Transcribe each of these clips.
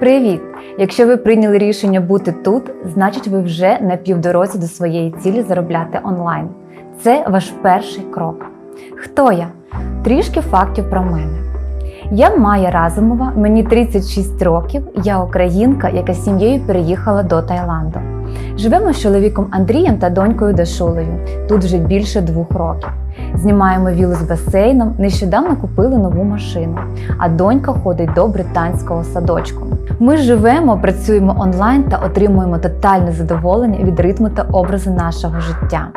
Привіт! Якщо ви прийняли рішення бути тут, значить ви вже на півдорозі до своєї цілі заробляти онлайн. Це ваш перший крок. Хто я? Трішки фактів про мене. Я Майя Разумова, мені 36 років, я українка, яка з сім'єю переїхала до Таїланду. Живемо з чоловіком Андрієм та донькою Дашулею. Тут вже більше двох років. Знімаємо вілу з басейном, нещодавно купили нову машину, а донька ходить до британського садочку. Ми живемо, працюємо онлайн та отримуємо тотальне задоволення від ритму та образу нашого життя.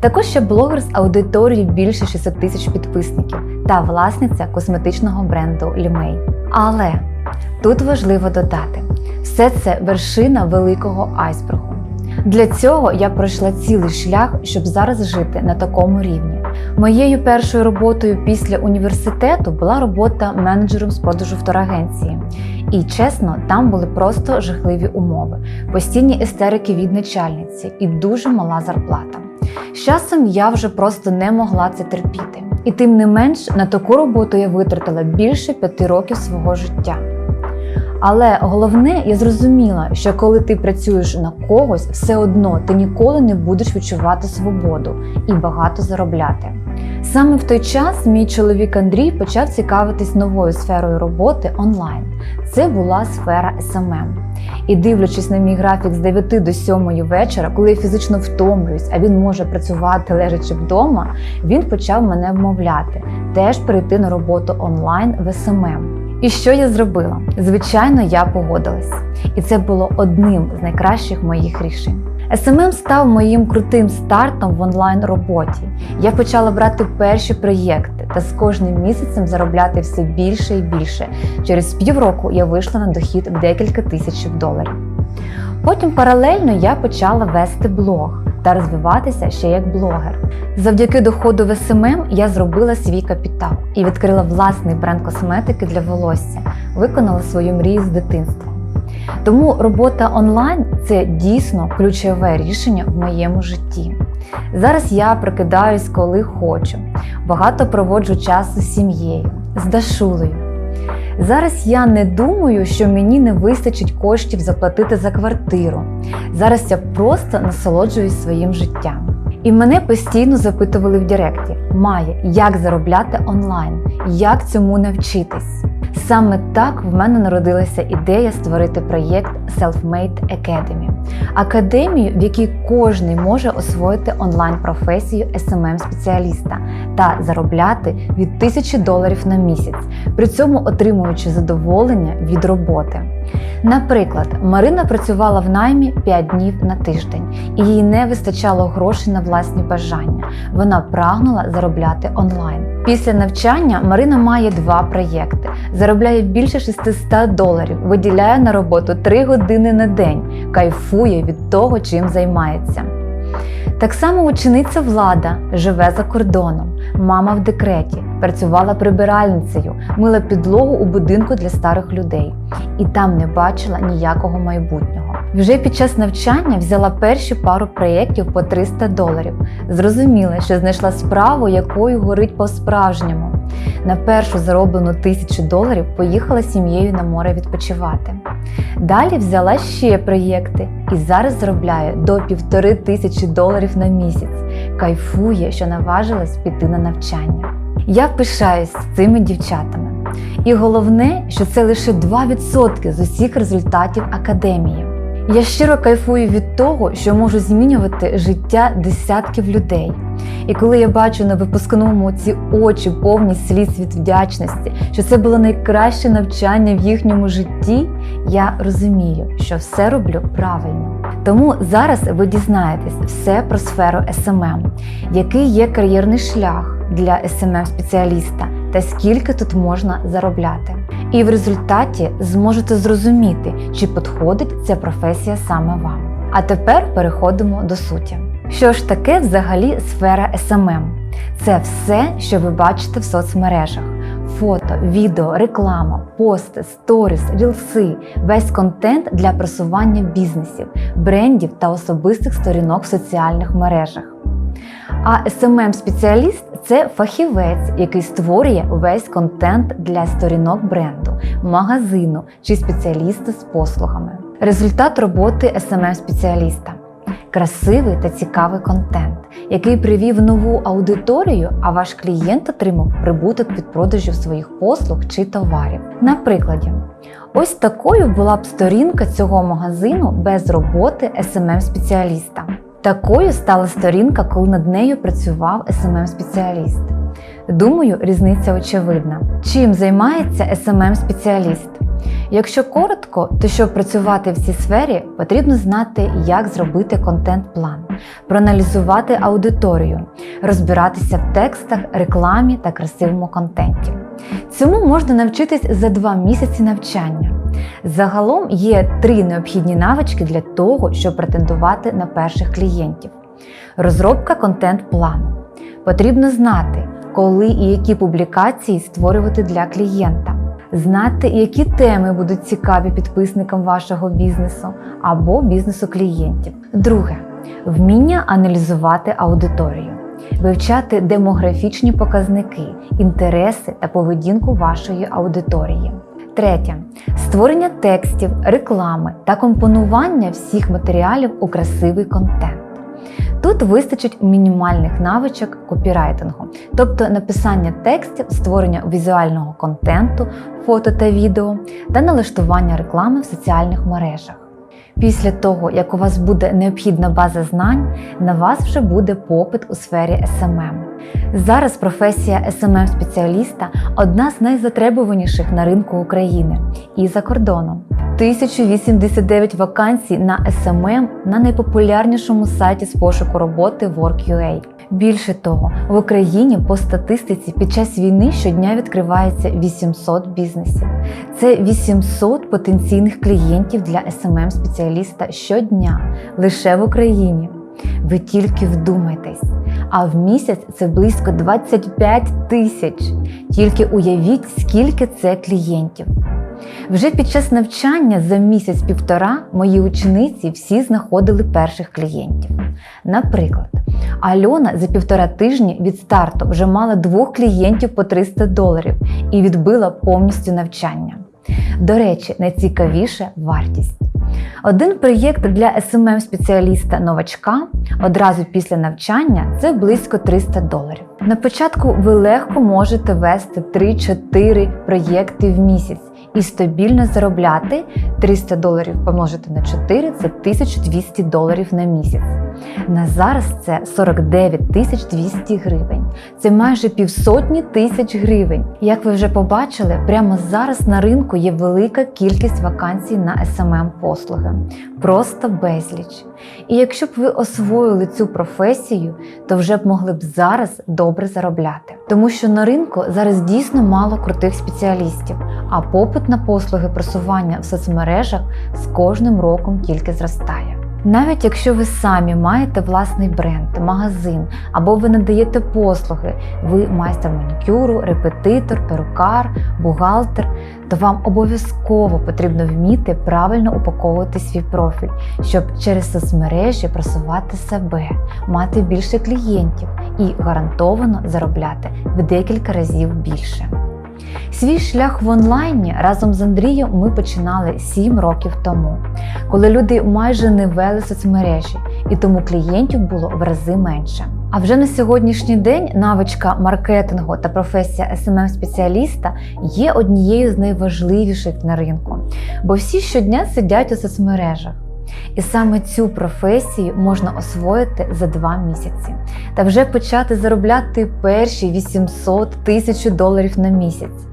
Також я блогер з аудиторією більше 600 тисяч підписників та власниця косметичного бренду Лімей. Але тут важливо додати: все це вершина великого айсбергу. Для цього я пройшла цілий шлях, щоб зараз жити на такому рівні. Моєю першою роботою після університету була робота менеджером з продажу в турагенції. І чесно, там були просто жахливі умови, постійні естерики від начальниці і дуже мала зарплата. З часом я вже просто не могла це терпіти. І тим не менш на таку роботу я витратила більше п'яти років свого життя. Але головне, я зрозуміла, що коли ти працюєш на когось, все одно ти ніколи не будеш відчувати свободу і багато заробляти. Саме в той час мій чоловік Андрій почав цікавитись новою сферою роботи онлайн. Це була сфера СММ. І дивлячись на мій графік з 9 до 7 вечора, коли я фізично втомлююсь, а він може працювати лежачи вдома, він почав мене вмовляти теж перейти на роботу онлайн в СММ. І що я зробила? Звичайно, я погодилась. І це було одним з найкращих моїх рішень. SMM став моїм крутим стартом в онлайн роботі. Я почала брати перші проєкти та з кожним місяцем заробляти все більше і більше. Через півроку я вийшла на дохід декілька тисяч доларів. Потім паралельно я почала вести блог та розвиватися ще як блогер. Завдяки доходу в СММ я зробила свій капітал і відкрила власний бренд косметики для волосся, виконала свою мрію з дитинства. Тому робота онлайн це дійсно ключове рішення в моєму житті. Зараз я прокидаюсь, коли хочу, багато проводжу часу з сім'єю, з Дашулею. Зараз я не думаю, що мені не вистачить коштів заплатити за квартиру. Зараз я просто насолоджуюсь своїм життям. І мене постійно запитували в Директі: Має, як заробляти онлайн, як цьому навчитись. Саме так в мене народилася ідея створити проєкт Selfmade Academy. академію, в якій кожен може освоїти онлайн-професію smm спеціаліста та заробляти від тисячі доларів на місяць, при цьому отримуючи задоволення від роботи. Наприклад, Марина працювала в наймі 5 днів на тиждень, і їй не вистачало грошей на власні бажання. Вона прагнула заробляти онлайн. Після навчання Марина має два проєкти, заробляє більше 600 доларів, виділяє на роботу 3 години на день, кайфує від того, чим займається. Так само учениця влада живе за кордоном, мама в декреті, працювала прибиральницею, мила підлогу у будинку для старих людей і там не бачила ніякого майбутнього. Вже під час навчання взяла перші пару проєктів по 300 доларів. Зрозуміла, що знайшла справу, якою горить по-справжньому. На першу зароблену тисячу доларів поїхала сім'єю на море відпочивати. Далі взяла ще проєкти і зараз заробляє до півтори тисячі доларів на місяць. Кайфує, що наважилась піти на навчання. Я пишаюсь цими дівчатами. І головне, що це лише 2% з усіх результатів академії. Я щиро кайфую від того, що можу змінювати життя десятків людей. І коли я бачу на випускному ці очі повні сліз від вдячності, що це було найкраще навчання в їхньому житті, я розумію, що все роблю правильно. Тому зараз ви дізнаєтесь все про сферу SMM, який є кар'єрний шлях для smm спеціаліста та скільки тут можна заробляти. І в результаті зможете зрозуміти, чи підходить ця професія саме вам. А тепер переходимо до суті. Що ж таке взагалі сфера SMM? Це все, що ви бачите в соцмережах: фото, відео, реклама, пости, сторіс, рілси, весь контент для просування бізнесів, брендів та особистих сторінок в соціальних мережах. А smm спеціаліст це фахівець, який створює весь контент для сторінок бренду, магазину чи спеціаліста з послугами. Результат роботи smm спеціаліста красивий та цікавий контент, який привів нову аудиторію, а ваш клієнт отримав прибуток від продажів своїх послуг чи товарів. На прикладі, ось такою була б сторінка цього магазину без роботи smm спеціаліста Такою стала сторінка, коли над нею працював smm спеціаліст Думаю, різниця очевидна. Чим займається smm спеціаліст Якщо коротко, то щоб працювати в цій сфері, потрібно знати, як зробити контент-план, проаналізувати аудиторію, розбиратися в текстах, рекламі та красивому контенті. Цьому можна навчитись за два місяці навчання. Загалом є три необхідні навички для того, щоб претендувати на перших клієнтів. Розробка контент-плану. Потрібно знати, коли і які публікації створювати для клієнта знати, які теми будуть цікаві підписникам вашого бізнесу або бізнесу клієнтів. Друге вміння аналізувати аудиторію, вивчати демографічні показники, інтереси та поведінку вашої аудиторії. Третє створення текстів, реклами та компонування всіх матеріалів у красивий контент. Тут вистачить мінімальних навичок копірайтингу, тобто написання текстів, створення візуального контенту, фото та відео та налаштування реклами в соціальних мережах. Після того, як у вас буде необхідна база знань, на вас вже буде попит у сфері SMM. Зараз професія smm спеціаліста одна з найзатребуваніших на ринку України і за кордоном. 1089 вакансій на SMM на найпопулярнішому сайті з пошуку роботи Work.ua. Більше того, в Україні по статистиці під час війни щодня відкривається 800 бізнесів. Це 800 потенційних клієнтів для smm спеціаліста щодня лише в Україні. Ви тільки вдумайтесь, а в місяць це близько 25 тисяч. Тільки уявіть, скільки це клієнтів. Вже під час навчання за місяць-півтора мої учениці всі знаходили перших клієнтів. Наприклад, Альона за півтора тижні від старту вже мала двох клієнтів по 300 доларів і відбила повністю навчання. До речі, найцікавіше вартість. Один проєкт для smm спеціаліста новачка одразу після навчання це близько 300 доларів. На початку ви легко можете вести 3-4 проєкти в місяць і стабільно заробляти 300 доларів помножити на 4 це 1200 доларів на місяць. На зараз це 49 тисяч 200 гривень. Це майже півсотні тисяч гривень. Як ви вже побачили, прямо зараз на ринку є велика кількість вакансій на smm послуги. Просто безліч. І якщо б ви освоїли цю професію, то вже б могли б зараз добре заробляти. Тому що на ринку зараз дійсно мало крутих спеціалістів, а попит на послуги просування в соцмережах з кожним роком тільки зростає. Навіть якщо ви самі маєте власний бренд, магазин або ви надаєте послуги, ви майстер манікюру, репетитор, перукар, бухгалтер, то вам обов'язково потрібно вміти правильно упаковувати свій профіль, щоб через соцмережі просувати себе, мати більше клієнтів і гарантовано заробляти в декілька разів більше. Свій шлях в онлайні разом з Андрієм ми починали 7 років тому, коли люди майже не вели соцмережі, і тому клієнтів було в рази менше. А вже на сьогоднішній день навичка маркетингу та професія smm спеціаліста є однією з найважливіших на ринку, бо всі щодня сидять у соцмережах. І саме цю професію можна освоїти за два місяці та вже почати заробляти перші 800 тисяч доларів на місяць.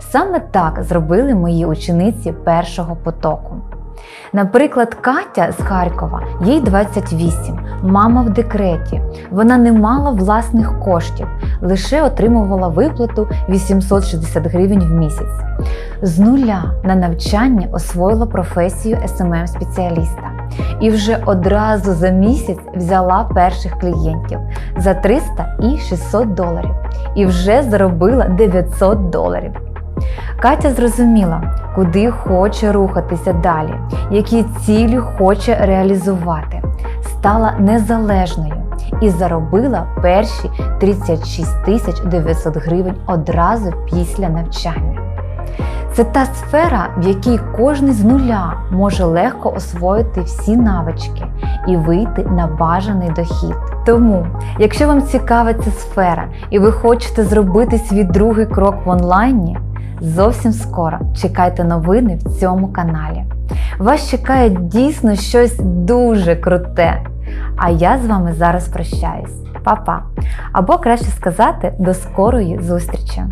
Саме так зробили мої учениці першого потоку. Наприклад, Катя з Харкова, їй 28, мама в декреті. Вона не мала власних коштів, лише отримувала виплату 860 гривень в місяць. З нуля на навчання освоїла професію smm спеціаліста і вже одразу за місяць взяла перших клієнтів за 300 і 600 доларів і вже заробила 900 доларів. Катя зрозуміла, куди хоче рухатися далі, які цілі хоче реалізувати, стала незалежною і заробила перші 36 тисяч 900 гривень одразу після навчання. Це та сфера, в якій кожен з нуля може легко освоїти всі навички і вийти на бажаний дохід. Тому, якщо вам цікава ця сфера і ви хочете зробити свій другий крок в онлайні, зовсім скоро чекайте новини в цьому каналі. Вас чекає дійсно щось дуже круте. А я з вами зараз прощаюсь. Па-па! Або краще сказати, до скорої зустрічі!